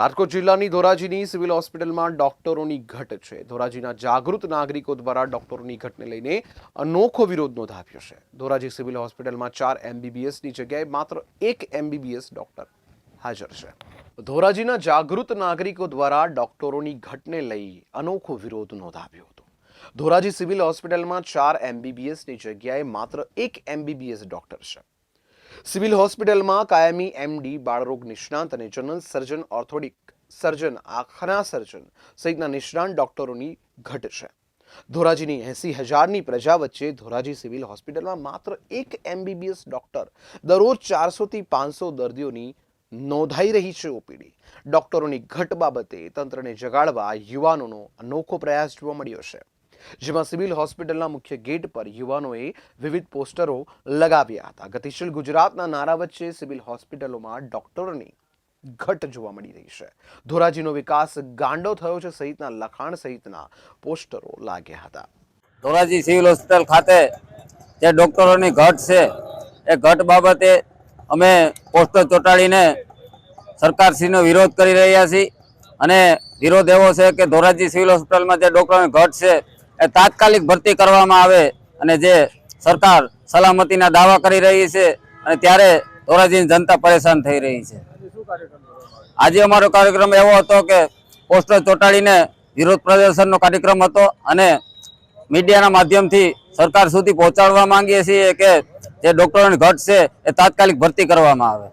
રાજકોટ જિલ્લાની ધોરાજીની સિવિલ હોસ્પિટલમાં ડોક્ટરોની ઘટ છે. ધોરાજીના જાગૃત નાગરિકો દ્વારા ડોક્ટરોની ઘટને લઈને અનોખો વિરોધ નોંધાવ્યો છે. ધોરાજી સિવિલ હોસ્પિટલમાં ચાર એમબીબીએસની જગ્યાએ માત્ર એક એમબીબીએસ ડોક્ટર હાજર છે. ધોરાજીના જાગૃત નાગરિકો દ્વારા ડોક્ટરોની ઘટને લઈ અનોખો વિરોધ નોંધાવ્યો હતો. ધોરાજી સિવિલ હોસ્પિટલમાં ચાર એમબીબીએસની જગ્યાએ માત્ર એક એમબીબીએસ ડોક્ટર છે. સિવિલ હોસ્પિટલમાં કાયમી એમડી, બાળરોગ નિષ્ણાંત અને જનરલ સર્જન, ઓર્થોડિક સર્જન, આંખના સર્જન સહિતના નિષ્ણાંત ડોક્ટરોની ઘટ છે. ધોરાજીની એસી હજારની પ્રજા વચ્ચે ધોરાજી સિવિલ હોસ્પિટલમાં માત્ર એક એમબીબીએસ ડોક્ટર દરરોજ ચારસોથી પાંચસો દર્દીઓની નોંધાઈ રહી છે ઓપીડી. ડોક્ટરોની ઘટ બાબતે તંત્રને જગાડવા યુવાનોનો અનોખો પ્રયાસ જોવા મળ્યો છે. જેમાં સિવિલ હોસ્પિટલના મુખ્ય ગેટ પર યુવાનોએ વિવિધ પોસ્ટરો લગાવ્યા હતા. ગતિશીલ ગુજરાતના નારા વચ્ચે સિવિલ હોસ્પિટલોમાં ડોક્ટરોની ઘટ જોવા મળી રહી છે. ધોરાજીનો વિકાસ ગાંડો થયો છે સહિતના લખાણ સહિતના પોસ્ટરો લાગ્યા હતા. ધોરાજી સિવિલ હોસ્પિટલ ખાતે જે ડોક્ટરોની ઘટ છે, એ ઘટ બાબતે અમે પોસ્ટર ચોંટાડીને સરકારશ્રીનો વિરોધ કરી રહ્યા છીએ. અને વિરોધ એવો છે કે ધોરાજી સિવિલ હોસ્પિટલમાં જે ડોક્ટરોની ઘટ છે એ તાત્કાલિક ભરતી કરવામાં આવે અને જે સરકાર સલામતીના દાવા કરી રહી છે અને ત્યારે ધોરાજીની જનતા પરેશાન થઈ રહી છે. આજે અમારો કાર્યક્રમ એવો હતો કે પોસ્ટર ચોંટાડીને વિરોધ પ્રદર્શનનો કાર્યક્રમ હતો અને મીડિયાના માધ્યમથી સરકાર સુધી પહોંચાડવા માંગીએ છીએ કે જે ડોક્ટરોની ઘટ છે એ તાત્કાલિક ભરતી કરવામાં આવે.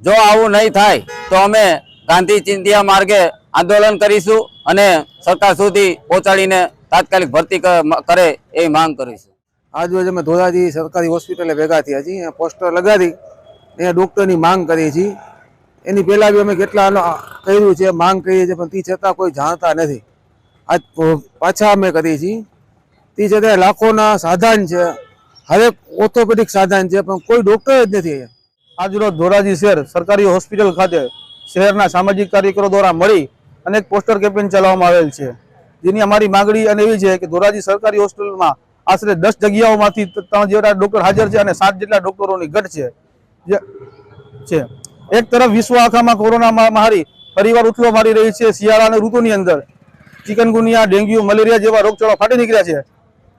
જો આવું નહીં થાય તો અમે ગાંધી ચિંતિયા માર્ગે આંદોલન કરીશું અને સરકાર સુધી પહોંચાડીને તાત્કાલિક ભરતી ક- કરે એ માંગ કરીશું. આજુબાજુ અમે ધોરાજી સરકારી હોસ્પિટલે ભેગા થયા છીએ. અહીંયા પોસ્ટર લગાડી અહીંયા ડૉક્ટરની માંગ કરી છીએ. એની પહેલાં બી અમે કેટલા કર્યું છે માંગ કરીએ છીએ પણ તે છતાં કોઈ જાણતા નથી. આજ પાછા અમે કરીએ છીએ. તે છતાં લાખોના સાધન છે. હરેક ઓર્થોપેડિક સાધન છે પણ કોઈ ડૉક્ટર જ નથી અહીંયા. આજરોજ ધોરાજી શહેર સરકારી હોસ્પિટલ ખાતે શહેરના સામાજિક કાર્યકરો દ્વારા મળી અનેક પોસ્ટર કેમ્પેન ચલાવવામાં આવેલ છે. જેની અમારી માંગણી અને એવી છે કે ધોરાજી સરકારી હોસ્પિટલમાં આશરે દસ જગ્યાઓમાંથી ત્રણ જેટલા ડોક્ટર હાજર છે અને સાત જેટલા ડોક્ટરોની ઘટ છે. છે. એક તરફ વિશ્વ આખામાં કોરોના મહામારી ફરીવાર ઉથલો મારી રહી છે શિયાળાની ઋતુની અંદર. ચિકનગુનિયા ડેન્ગ્યુ, મલેરિયા જેવા રોગચાળો ફાટી નીકળ્યા છે.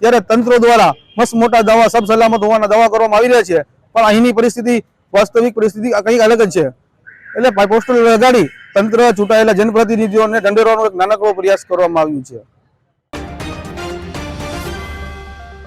ત્યારે તંત્ર દ્વારા મસ્ત મોટા દવા સબ સલામત હોવાના દવા કરવામાં આવી રહ્યા છે. પણ અહીંની પરિસ્થિતિ વાસ્તવિક પરિસ્થિતિ કંઈક અલગ જ છે. એટલે પોસ્ટર લગાડી તંત્ર ચૂંટાયેલા જનપ્રતિનિધિઓને દંડેરવાનો એક નાનકડો પ્રયાસ કરવામાં આવ્યું છે.